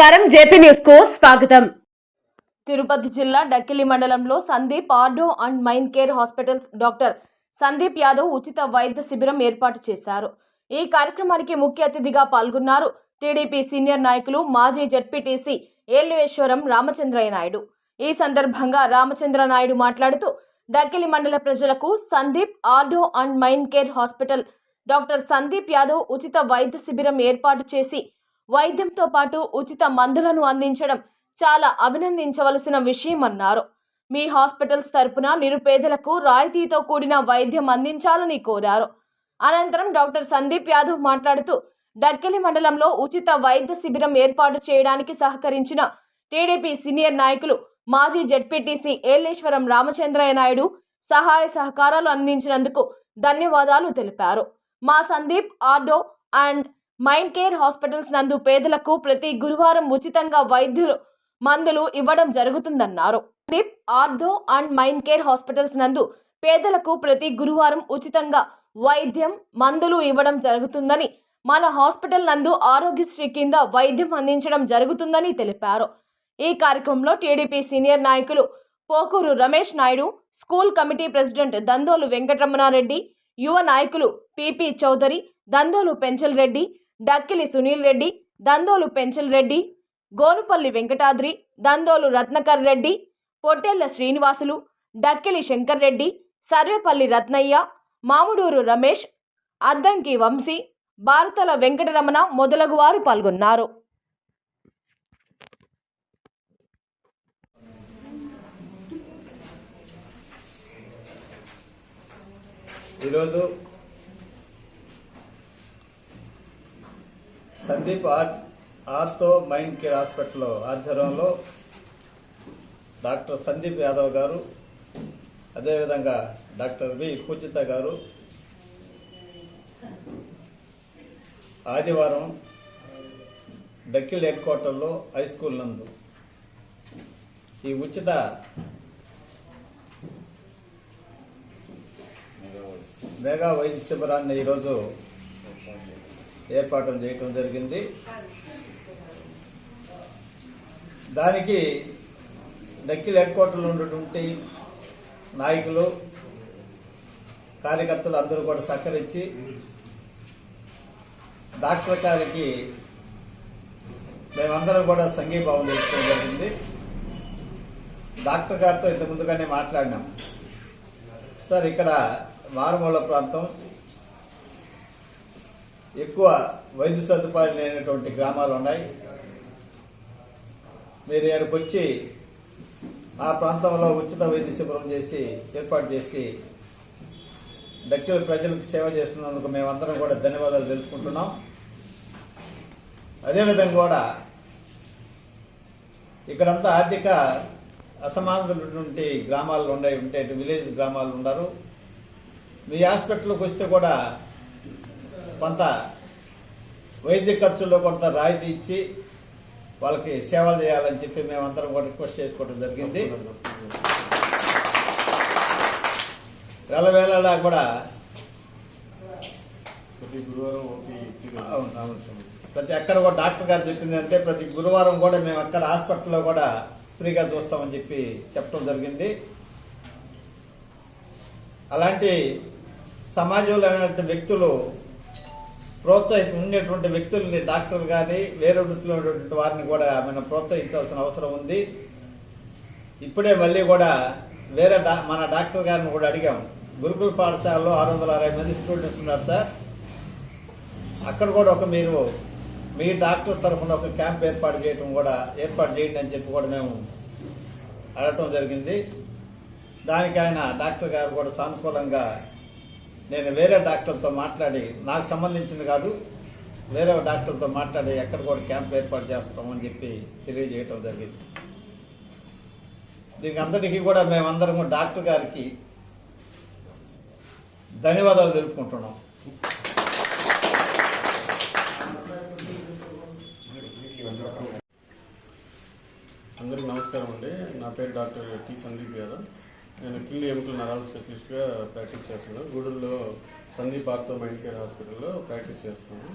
నమస్కారం. జేపీ న్యూస్కు స్వాగతం. తిరుపతి జిల్లా డక్కిలి మండలంలో Sandeep ortho and mind care hospitals doctor Sandeep Yadav ఉచిత వైద్య శిబిరం ఏర్పాటు చేశారు. ఈ కార్యక్రమానికి ముఖ్య అతిథిగా పాల్గొన్నారు టీడీపీ సీనియర్ నాయకులు మాజీ జడ్పీటీసీ ఏల్లేశ్వరం రామచంద్రయ్య నాయుడు. ఈ సందర్భంగా రామచంద్ర నాయుడు మాట్లాడుతూ డక్కిలి మండల ప్రజలకు Sandeep ortho and mind care hospital doctor Sandeep Yadav ఉచిత వైద్య శిబిరం ఏర్పాటు చేసి వైద్యంతో పాటు ఉచిత మందులను అందించడం చాలా అభినందించవలసిన విషయం అన్నారు మీ హాస్పిటల్స్ తరపున నిరుపేదలకు రాయితీతో కూడిన వైద్యం అందించాలని కోరారు. అనంతరం డాక్టర్ సందీప్ యాదవ్ మాట్లాడుతూ డక్కెలి మండలంలో ఉచిత వైద్య శిబిరం ఏర్పాటు చేయడానికి సహకరించిన టీడీపీ సీనియర్ నాయకులు మాజీ జడ్పీటీసీ ఏలేశ్వరం రామచంద్రయ్య నాయుడు సహాయ సహకారాలు అందించినందుకు ధన్యవాదాలు తెలిపారు. మా Sandeep ortho and mind care hospitals నందు పేదలకు ప్రతి గురువారం ఉచితంగా వైద్యులు మందులు ఇవ్వడం జరుగుతుందన్నారు. Deep ortho and mind care hospitals నందు పేదలకు ప్రతి గురువారం ఉచితంగా వైద్యం మందులు ఇవ్వడం జరుగుతుందని మన హాస్పిటల్ నందు ఆరోగ్యశ్రీ కింద వైద్యం అందించడం జరుగుతుందని తెలిపారు. ఈ కార్యక్రమంలో టీడీపీ సీనియర్ నాయకులు Pokuru Ramesh Naidu school committee president Dandolu Venkataramanareddy యువ నాయకులు పిపి చౌదరి దందోలు పెంచల్ రెడ్డి డక్కిలి సునీల్ రెడ్డి దందోలు పెంచల్ రెడ్డి గోనుపల్లి వెంకటాద్రి దందోలు రత్నకర్ రెడ్డి పొట్టెళ్ళ శ్రీనివాసులు డక్కిలి శంకర్ రెడ్డి సర్వేపల్లి రత్నయ్య మాముడూరు రమేష్ అద్దంకి వంశీ భారతల వెంకటరమణ మొదలగు వారు పాల్గొన్నారు. ఈరోజు సందీప్ ఆర్ ఆర్థో మైండ్ కేర్ హాస్పిటల్ ఆధ్వర్యంలో డాక్టర్ సందీప్ యాదవ్ గారు అదేవిధంగా డాక్టర్ వి పూజిత గారు. ఆదివారం డక్కిల్ హెడ్ క్వార్టర్లో హై స్కూల్ నందు. ఈ ఉచిత మెగా వైద్య శిబిరాన్ని ఈరోజు ఏర్పాటు చేయటం జరిగింది. దానికి డక్కిల్ హెడ్ క్వార్టర్లో ఉన్నటువంటి నాయకులు కార్యకర్తలు అందరూ కూడా సహకరించి డాక్టర్ గారికి మేమందరం కూడా సంఘీభావం తెలుసుకోవడం జరిగింది. డాక్టర్ గారితో ఇంతకు ముందుగానే మాట్లాడినాం. సార్ ఇక్కడ మారుమూల ప్రాంతం ఎక్కువ వైద్య సదుపాయాలు లేనటువంటి గ్రామాలు ఉన్నాయి. మీరు ఇక్కడికి వచ్చి ఆ ప్రాంతంలో ఉచిత వైద్య శిబిరం చేసి ఏర్పాటు చేసి దక్షిణ ప్రజలకు సేవ చేస్తున్నందుకు మేమందరం కూడా ధన్యవాదాలు తెలుపుకుంటున్నాం. అదేవిధంగా కూడా ఇక్కడంతా ఆర్థిక అసమానతలున్నటువంటి గ్రామాలు ఉన్నాయి ఉంటే విలేజ్ గ్రామాలు ఉన్నారు మీ హాస్పిటల్కి వస్తే కూడా కొంత వైద్య ఖర్చుల్లో కొంత రాయితీ ఇచ్చి వాళ్ళకి సేవలు చేయాలని చెప్పి మేమందరం కూడా రిక్వెస్ట్ చేసుకోవడం జరిగింది. వేళవేళలా కూడా ప్రతి గురువారం అవును ప్రతి ఎక్కడ కూడా డాక్టర్ గారు చెప్పింది అంటే ప్రతి గురువారం కూడా మేము అక్కడ హాస్పిటల్లో కూడా ఫ్రీగా చూస్తామని చెప్పి చెప్పడం జరిగింది. అలాంటి సమాజంలో వ్యక్తులు ప్రోత్సహి ఉండేటువంటి వ్యక్తుల్ని డాక్టర్ కానీ వేరే వృత్తిలో ఉన్నటువంటి వారిని కూడా మనం ప్రోత్సహించాల్సిన అవసరం ఉంది. ఇప్పుడే మళ్ళీ కూడా వేరే డా మన డాక్టర్ గారిని కూడా అడిగాం. గురుకుల పాఠశాలలో ఆరు వందల అరవై మంది స్టూడెంట్స్ ఉన్నారు సార్. అక్కడ కూడా ఒక మీరు మీ డాక్టర్ తరఫున ఒక క్యాంప్ ఏర్పాటు చేయడం కూడా ఏర్పాటు చేయండి అని చెప్పి కూడా మేము అడగటం జరిగింది. దానికి ఆయన డాక్టర్ గారు కూడా సానుకూలంగా నేను వేరే డాక్టర్తో మాట్లాడి నాకు సంబంధించింది కాదు వేరే డాక్టర్తో మాట్లాడి ఎక్కడ కూడా క్యాంప్ ఏర్పాటు చేస్తామని చెప్పి తెలియజేయటం జరిగింది. దీనికి అందరికీ కూడా మేమందరం కూడా డాక్టర్ గారికి ధన్యవాదాలు తెలుపుకుంటున్నాం. అందరికి నమస్కారం అండి. నా పేరు డాక్టర్ టి సందీప్ యాదవ్. నేను కిల్లి ఎముకల నరాల స్పెషలిస్ట్గా ప్రాక్టీస్ చేస్తున్నాను. గూడూరులో సందీప్ ఆర్థో మైండ్ కేర్ హాస్పిటల్లో ప్రాక్టీస్ చేస్తున్నాను.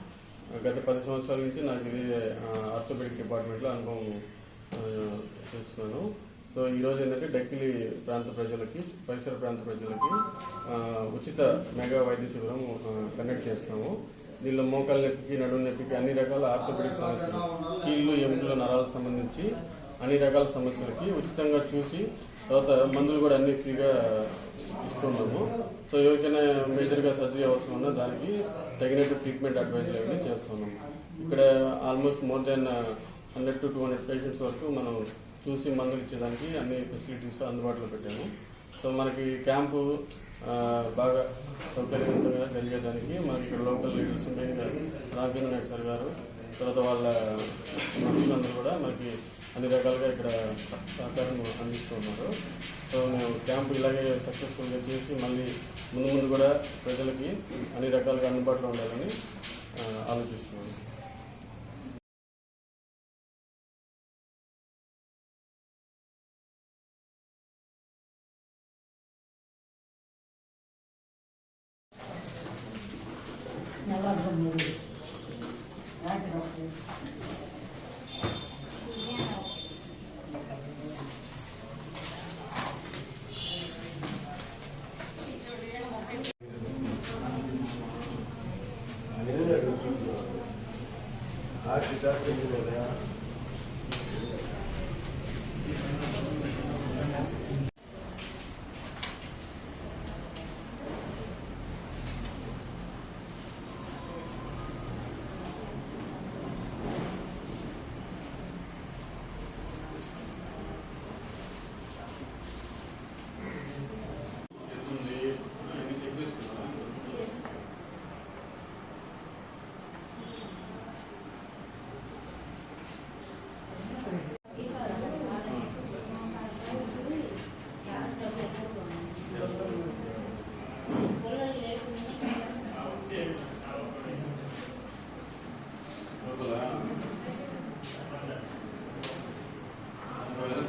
గత పది సంవత్సరాల నుంచి నాకు ఇది ఆర్థోపెడిక్ డిపార్ట్మెంట్లో అనుభవం చేస్తున్నాను. సో ఈరోజు ఏంటంటే డక్కిలి ప్రాంత ప్రజలకి పరిసర ప్రాంత ప్రజలకి ఉచిత మెగా వైద్య శిబిరం కండక్ట్ చేస్తున్నాము. దీనిలో మోకాళ్ళ నొప్పికి నడుము నొప్పికి అన్ని రకాల ఆర్థోపెడిక్ సమస్యలు కీళ్ళు ఎముకల నరాలకు సంబంధించి అన్ని రకాల సమస్యలకి ఉచితంగా చూసి తర్వాత మందులు కూడా అన్ని ఫ్రీగా ఇస్తున్నాము. సో ఎవరికైనా మేజర్గా సర్జరీ అవసరం ఉన్నా దానికి తగినట్టు ట్రీట్మెంట్ అడ్వైజర్ అవన్నీ చేస్తున్నాము. ఇక్కడ almost more than hundred to two hundred patients వరకు మనం చూసి మందులు ఇచ్చేదానికి అన్ని ఫెసిలిటీస్ అందుబాటులో పెట్టాము. సో మనకి క్యాంపు బాగా సౌకర్యవంతంగా జరిగేదానికి మనకి ఇక్కడ లోకల్ లీడర్స్ మెయిన్గా రాజేంద్ర నాయుడు సార్ గారు తర్వాత వాళ్ళ మనుషులందరూ కూడా మనకి అన్ని రకాలుగా ఇక్కడ సహకారం అందిస్తున్నారు. సో మేము క్యాంపు ఇలాగే సక్సెస్ఫుల్గా చేసి మళ్ళీ ముందు ముందు కూడా ప్రజలకి అన్ని రకాలుగా అందుబాటులో ఉండాలని ఆ, రాత్రి Gracias.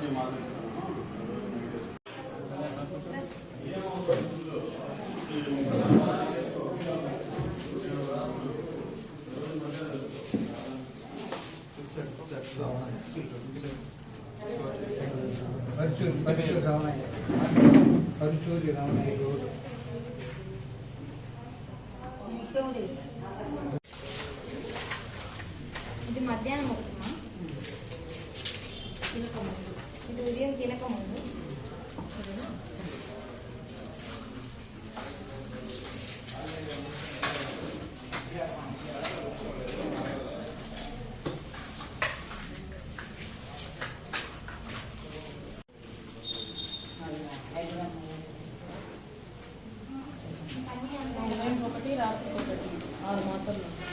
ఎనర్జీ మాత్రం ఇస్తాను పరుచూరు పరుచూరు రామయ్య పరుచూరి రామయ్య రోడ్డు ఇది మధ్యాహ్నం ఒకటమ్మా. తినక ముందు ఇది ఉదయం తినక ముందు ఉదయం ఒకటి రాత్రి ఒకటి ఆరు మాత్రలు